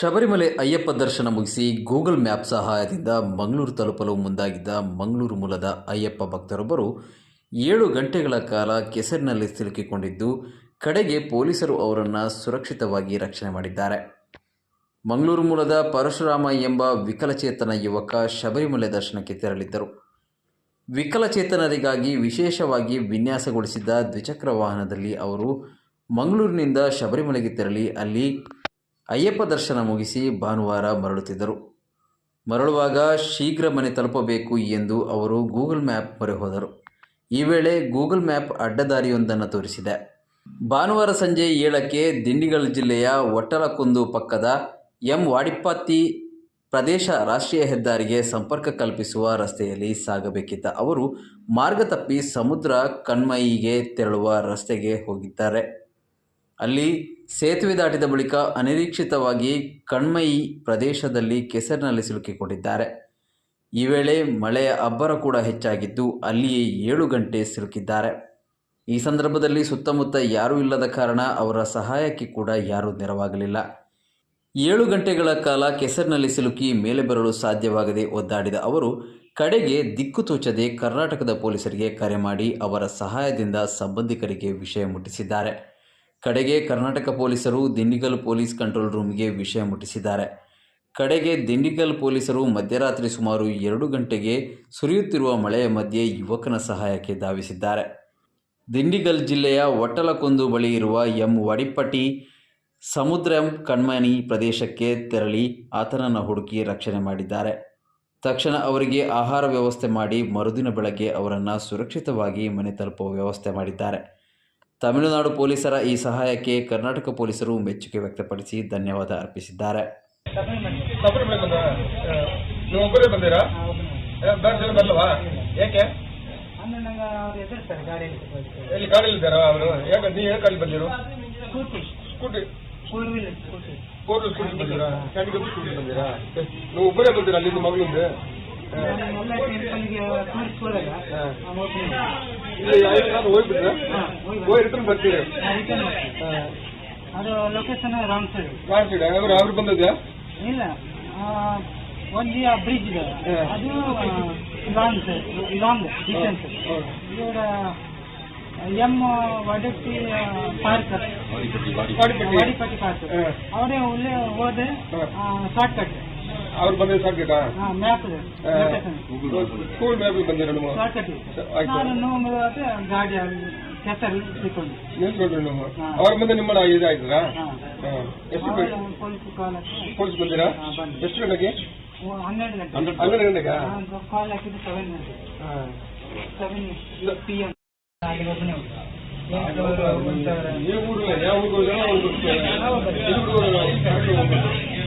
ಶಬರಿಮಲೆ ಅಯ್ಯಪ್ಪ ದರ್ಶನ ಮುಗಿಸಿ Google map ಸಹಾಯದಿಂದ ಮಂಗಳೂರು ತಲುಪಲು ಮುಂದಾಗಿದ್ದ ಮಂಗಳೂರು ಮೂಲದ ಅಯ್ಯಪ್ಪ ಭಕ್ತರೊಬ್ಬರು ಏಳು ಗಂಟೆಗಳ ಕಾಲ ಕೆಸರಿನಲ್ಲಿ ಸಿಲುಕಿಕೊಂಡಿದ್ದು, ಕಡೆಗೆ ಪೊಲೀಸರು ಅವರನ್ನು ಸುರಕ್ಷಿತವಾಗಿ ರಕ್ಷಣೆ ಮಾಡಿದ್ದಾರೆ. ಮಂಗಳೂರು ಮೂಲದ ಪರಶುರಾಮ ಎಂಬ ವಿಕಲಚೇತನ ಯುವಕ ಶಬರಿಮಲೆ ದರ್ಶನಕ್ಕೆ ತೆರಳಿದ್ದರು. ವಿಕಲಚೇತನರಿಗಾಗಿ ವಿಶೇಷವಾಗಿ ವಿನ್ಯಾಸಗೊಳಿಸಿದ್ದ ದ್ವಿಚಕ್ರ ವಾಹನದಲ್ಲಿ ಅವರು ಮಂಗಳೂರಿನಿಂದ ಶಬರಿಮಲೆಗೆ ತೆರಳಿ ಅಲ್ಲಿ ಅಯ್ಯಪ್ಪ ದರ್ಶನ ಮುಗಿಸಿ ಭಾನುವಾರ ಮರಳುತ್ತಿದ್ದರು. ಮರಳುವಾಗ ಶೀಘ್ರ ಮನೆ ತಲುಪಬೇಕು ಎಂದು ಅವರು ಗೂಗಲ್ ಮ್ಯಾಪ್ ಮೊರೆ ಹೋದರು. ಈ ವೇಳೆ ಗೂಗಲ್ ಮ್ಯಾಪ್ ಅಡ್ಡದಾರಿಯೊಂದನ್ನು ತೋರಿಸಿದೆ. ಭಾನುವಾರ ಸಂಜೆ ಏಳಕ್ಕೆ ದಿಂಡಿಗಲ್ ಜಿಲ್ಲೆಯ ಒಟ್ಟಲಕುಂದು ಪಕ್ಕದ ಎಂ ವಾಡಿಪಾತಿ ಪ್ರದೇಶ ರಾಷ್ಟ್ರೀಯ ಹೆದ್ದಾರಿಗೆ ಸಂಪರ್ಕ ಕಲ್ಪಿಸುವ ರಸ್ತೆಯಲ್ಲಿ ಸಾಗಬೇಕಿದ್ದ ಅವರು ಮಾರ್ಗ ತಪ್ಪಿ ಸಮುದ್ರ ಕಣ್ಮಯಿಗೆ ತೆರಳುವ ರಸ್ತೆಗೆ ಹೋಗಿದ್ದಾರೆ. ಅಲ್ಲಿ ಸೇತುವೆ ದಾಟಿದ ಬಳಿಕ ಅನಿರೀಕ್ಷಿತವಾಗಿ ಕಣ್ಮಯಿ ಪ್ರದೇಶದಲ್ಲಿ ಕೆಸರಿನಲ್ಲಿ ಸಿಲುಕಿಕೊಂಡಿದ್ದಾರೆ. ಈ ವೇಳೆ ಮಳೆಯ ಅಬ್ಬರ ಕೂಡ ಹೆಚ್ಚಾಗಿದ್ದು ಅಲ್ಲಿಯೇ ಏಳು ಗಂಟೆ ಸಿಲುಕಿದ್ದಾರೆ. ಈ ಸಂದರ್ಭದಲ್ಲಿ ಸುತ್ತಮುತ್ತ ಯಾರೂ ಇಲ್ಲದ ಕಾರಣ ಅವರ ಸಹಾಯಕ್ಕೆ ಕೂಡ ಯಾರೂ ನೆರವಾಗಲಿಲ್ಲ. ಏಳು ಗಂಟೆಗಳ ಕಾಲ ಕೆಸರಿನಲ್ಲಿ ಸಿಲುಕಿ ಮೇಲೆ ಬರಲು ಸಾಧ್ಯವಾಗದೆ ಒದ್ದಾಡಿದ ಅವರು, ಕಡೆಗೆ ದಿಕ್ಕು ತೋಚದೆ ಕರ್ನಾಟಕದ ಪೊಲೀಸರಿಗೆ ಕರೆ ಮಾಡಿ ಅವರ ಸಹಾಯದಿಂದ ಸಂಬಂಧಿಕರಿಗೆ ವಿಷಯ ಮುಟ್ಟಿಸಿದ್ದಾರೆ. ಕಡೆಗೆ ಕರ್ನಾಟಕ ಪೊಲೀಸರು ದಿಂಡಿಗಲ್ ಪೊಲೀಸ್ ಕಂಟ್ರೋಲ್ ರೂಮ್ಗೆ ವಿಷಯ ಮುಟ್ಟಿಸಿದ್ದಾರೆ. ಕಡೆಗೆ ದಿಂಡಿಗಲ್ ಪೊಲೀಸರು ಮಧ್ಯರಾತ್ರಿ ಸುಮಾರು ಎರಡು ಗಂಟೆಗೆ ಸುರಿಯುತ್ತಿರುವ ಮಳೆಯ ಮಧ್ಯೆ ಯುವಕನ ಸಹಾಯಕ್ಕೆ ಧಾವಿಸಿದ್ದಾರೆ. ದಿಂಡಿಗಲ್ ಜಿಲ್ಲೆಯ ಒಟ್ಟಲಕೊಂದು ಬಳಿ ಇರುವ ಎಂ ವಡಿಪಟ್ಟಿ ಸಮುದ್ರ ಕಣ್ಮನಿ ಪ್ರದೇಶಕ್ಕೆ ತೆರಳಿ ಆತನನ್ನು ಹುಡುಕಿ ರಕ್ಷಣೆ ಮಾಡಿದ್ದಾರೆ. ತಕ್ಷಣ ಅವರಿಗೆ ಆಹಾರ ವ್ಯವಸ್ಥೆ ಮಾಡಿ ಮರುದಿನ ಬೆಳಗ್ಗೆ ಅವರನ್ನು ಸುರಕ್ಷಿತವಾಗಿ ಮನೆ ತಲುಪುವ ವ್ಯವಸ್ಥೆ ಮಾಡಿದ್ದಾರೆ. ತಮಿಳುನಾಡು ಪೊಲೀಸರ ಈ ಸಹಾಯಕ್ಕೆ ಕರ್ನಾಟಕ ಪೊಲೀಸರು ಮೆಚ್ಚುಗೆ ವ್ಯಕ್ತಪಡಿಸಿ ಧನ್ಯವಾದ ಅರ್ಪಿಸಿದ್ದಾರೆ. ನೀವು ಒಬ್ಬರೇ ಬಂದಿರಾ ಅಲ್ಲಿಂದ ಮಗಳಿಂದ ನಾನು ಹೋಗ್ಬಿಟ್ರೆ? ಹೋಗಿ ಹೋಗಿ ರಿಟರ್ನ್ ಬರ್ತೀರಿ. ಅದು ಲೊಕೇಶನ್ ರಾಂಗ್ ಸೈಡ್ ಮಾಡ್ತೀರಾ ಅವ್ರು ಅವ್ರು ಬಂದದ್ಯಾ? ಇಲ್ಲ ಆ, ಒಂದು ಬ್ರಿಡ್ಜ್ ಇದೆ. ಅದು ಲಾಂಗ್ ಸೈಡ್ ಲಾಂಗ್ ಡಿಸ್ಟೆನ್ಸ್. ಇವರ M Vadatti park Vadipatti park ಅವರೇ ಒಳ್ಳೆ ಹೋದೆ. ಶಾರ್ಟ್ ಕಟ್ ಅವ್ರು ಬಂದ್ರೆ ಸಾಕಿಟಾ ಮ್ಯಾಪ್ ಸ್ಕೂಲ್ ಮ್ಯಾಪ್ ಬಂದಿರ ಹಾ. ಅವ್ರ ಮುಂದೆ ನಿಮ್ಮ ಇದಾಯ್ತದ. ಎಷ್ಟು ಪೊಲೀಸ್ ಬಂದಿರಾ. ಎಷ್ಟು ಗಂಟೆಗೆ? ಹನ್ನೆರಡು ಗಂಟೆ. ಹನ್ನೆರಡು ಗಂಟೆಗೆ? ಕಾಲ್ ಹಾಕಿದ್ರೆ ಸೆವೆನ್ ಗಂಟೆ. ಹಾ. ಸೆವೆನ್ ಪಿ ಎಂ ಒಬ್ಬನೇ ಹೋಗ್ತಾ ನೀವು ಊರು ಯಾವ ಊರು ಹೋಗೋದು?